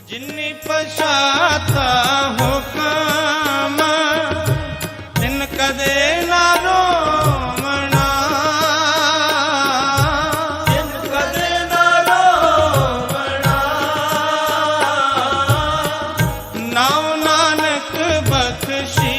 ਜਿਨੀ ਪਛਾਤਾ ਹੋ ਕਾਮ, ਤਿਨ ਕਦੇ ਨਾ ਰੋਵਣਾ। ਜਿਨ ਕਦੇ ਨਾ ਰੋਵਣਾ। ਨਾਉ ਨਾਨਕ ਬਖਸ਼ੀ